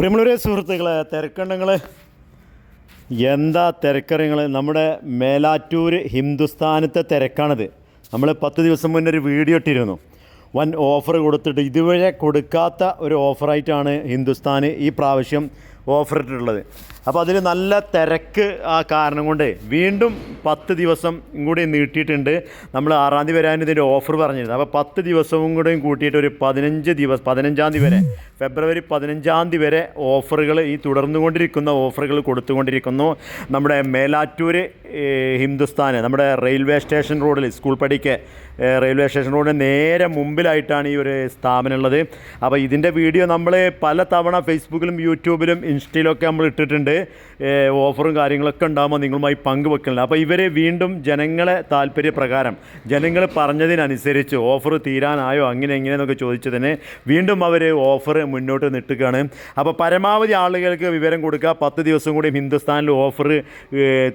പ്രിയമുള്ളവരെ സുഹൃത്തുക്കളെ തിരക്കണ്ടങ്ങൾ എന്താ തിരക്കറിയങ്ങൾ നമ്മുടെ മേലാറ്റൂർ ഹിന്ദുസ്ഥാനത്തെ തിരക്കാണിത്. നമ്മൾ പത്ത് ദിവസം മുന്നേ ഒരു വീഡിയോ ഇട്ടിരുന്നു. വൻ ഓഫർ കൊടുത്തിട്ട് ഇതുവരെ കൊടുക്കാത്ത ഒരു ഓഫറായിട്ടാണ് ഹിന്ദുസ്ഥാൻ ഈ പ്രാവശ്യം ഓഫർ ഇട്ടിട്ടുള്ളത് അപ്പോൾ അതിൽ നല്ല തിരക്ക് ആ കാരണം കൊണ്ട് വീണ്ടും പത്ത് ദിവസം കൂടി നീട്ടിയിട്ടുണ്ട്. നമ്മൾ ആറാം തീയതി വരാൻ ഇതിന്റെ ഓഫർ പറഞ്ഞിരുന്നത്. അപ്പോൾ പത്ത് ദിവസവും കൂടെയും കൂട്ടിയിട്ട് ഒരു പതിനഞ്ച് ദിവസം പതിനഞ്ചാം തീയതി വരെ ഫെബ്രുവരി പതിനഞ്ചാം തീയതി വരെ ഓഫറുകൾ ഈ തുടർന്നുകൊണ്ടിരിക്കുന്ന ഓഫറുകൾ കൊടുത്തുകൊണ്ടിരിക്കുന്നു. നമ്മുടെ മേലാറ്റൂർ ഹിന്ദുസ്ഥാന് നമ്മുടെ റെയിൽവേ സ്റ്റേഷൻ റോഡിൽ സ്കൂൾ പടിക്ക് റെയിൽവേ സ്റ്റേഷൻ റോഡിന് നേരെ മുമ്പിലായിട്ടാണ് ഈ ഒരു സ്ഥാപനം ഉള്ളത്. അപ്പോൾ ഇതിന്റെ വീഡിയോ നമ്മൾ പല തവണ ഫേസ്ബുക്കിലും യൂട്യൂബിലും ഇൻസ്റ്റയിലൊക്കെ നമ്മൾ ഇട്ടിട്ടുണ്ട്. ഓഫറും കാര്യങ്ങളൊക്കെ ഉണ്ടാകുമ്പോൾ നിങ്ങളുമായി പങ്കുവെക്കുന്നുണ്ട് അപ്പോൾ ഇവരെ വീണ്ടും ജനങ്ങളെ താല്പര്യപ്രകാരം ജനങ്ങൾ പറഞ്ഞതിനനുസരിച്ച് ഓഫർ തീരാനായോ അങ്ങനെ എങ്ങനെയെന്നൊക്കെ ചോദിച്ചതിന് വീണ്ടും അവർ ഓഫർ മുന്നോട്ട് നിട്ടുകയാണ്. അപ്പോൾ പരമാവധി ആളുകൾക്ക് വിവരം കൊടുക്കുക. പത്ത് ദിവസം കൂടി ഹിന്ദുസ്ഥാനിൽ ഓഫർ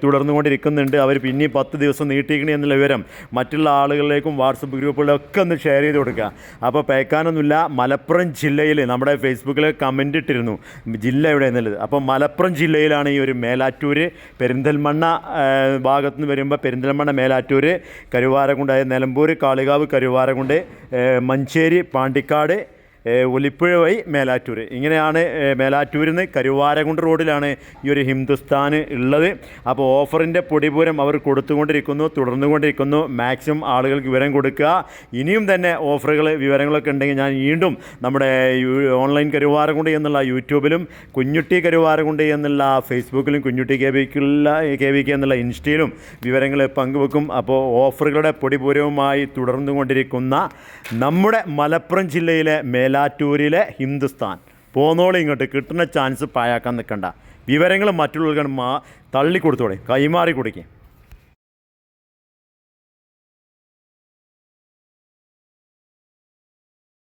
തുടർന്നുകൊണ്ടിരിക്കുന്നുണ്ട്. അവർ പിന്നെയും പത്ത് ദിവസം നീട്ടിക്കണി എന്നുള്ള വിവരം മറ്റുള്ള ആളുകളിലേക്കും വാട്സപ്പ് ഗ്രൂപ്പുകളിലൊക്കെ ഒന്ന് ഷെയർ ചെയ്ത് കൊടുക്കുക. അപ്പോൾ പേക്കാനൊന്നുമില്ല. മലപ്പുറം ജില്ലയിൽ നമ്മുടെ ഫേസ്ബുക്കിൽ കമന്റ് ഇട്ടിരുന്നു. ജില്ല എവിടെ? എന്നുള്ളത്. അപ്പോൾ മലപ്പുറം ജില്ലയിലാണ് ഈ ഒരു മേലാറ്റൂർ പെരിന്തൽമണ്ണ ഭാഗത്ത് നിന്ന് വരുമ്പോൾ പെരിന്തൽമണ്ണ മേലാറ്റൂർ കരുവാരകുണ്ട് നിലമ്പൂർ കാളികാവ് കരുവാരകുണ്ട് മഞ്ചേരി പാണ്ടിക്കാട് ഒലിപ്പുഴ വഴി മേലാറ്റൂർ ഇങ്ങനെയാണ് മേലാറ്റൂരിൽ നിന്ന് കരുവാരകുണ്ട് റോഡിലാണ് ഈ ഒരു ഹിന്ദുസ്ഥാൻ ഉള്ളത്. അപ്പോൾ ഓഫറിന്റെ പൊടിപൂരം അവർ കൊടുത്തുകൊണ്ടിരിക്കുന്നു തുടർന്നുകൊണ്ടിരിക്കുന്നു. മാക്സിമം ആളുകൾക്ക് വിവരം കൊടുക്കുക. ഇനിയും തന്നെ ഓഫറുകൾ വിവരങ്ങളൊക്കെ ഉണ്ടെങ്കിൽ ഞാൻ വീണ്ടും നമ്മുടെ ഓൺലൈൻ കരുവാരകുണ്ട് എന്നുള്ള യൂട്യൂബിലും കുഞ്ഞുട്ടി കരുവാരകുണ്ട് എന്നുള്ള ഫേസ്ബുക്കിലും കുഞ്ഞുട്ടി കെ വിക്കുള്ള കെ വി കെ എന്നുള്ള ഇൻസ്റ്റയിലും വിവരങ്ങൾ പങ്കുവെക്കും. അപ്പോൾ ഓഫറുകളുടെ പൊടിപൂരവുമായി തുടർന്നുകൊണ്ടിരിക്കുന്ന നമ്മുടെ മലപ്പുറം ജില്ലയിലെ മേലാറ്റൂരിലെ ഹിന്ദുസ്ഥാൻ. പോന്നോളി ഇങ്ങോട്ട് കിട്ടുന്ന ചാൻസ് പായാക്കാൻ നിൽക്കണ്ട വിവരങ്ങൾ മറ്റുള്ളവർക്ക് മാ തള്ളിക്കൊടുത്തോളെ കൈമാറി കൊടുക്കുക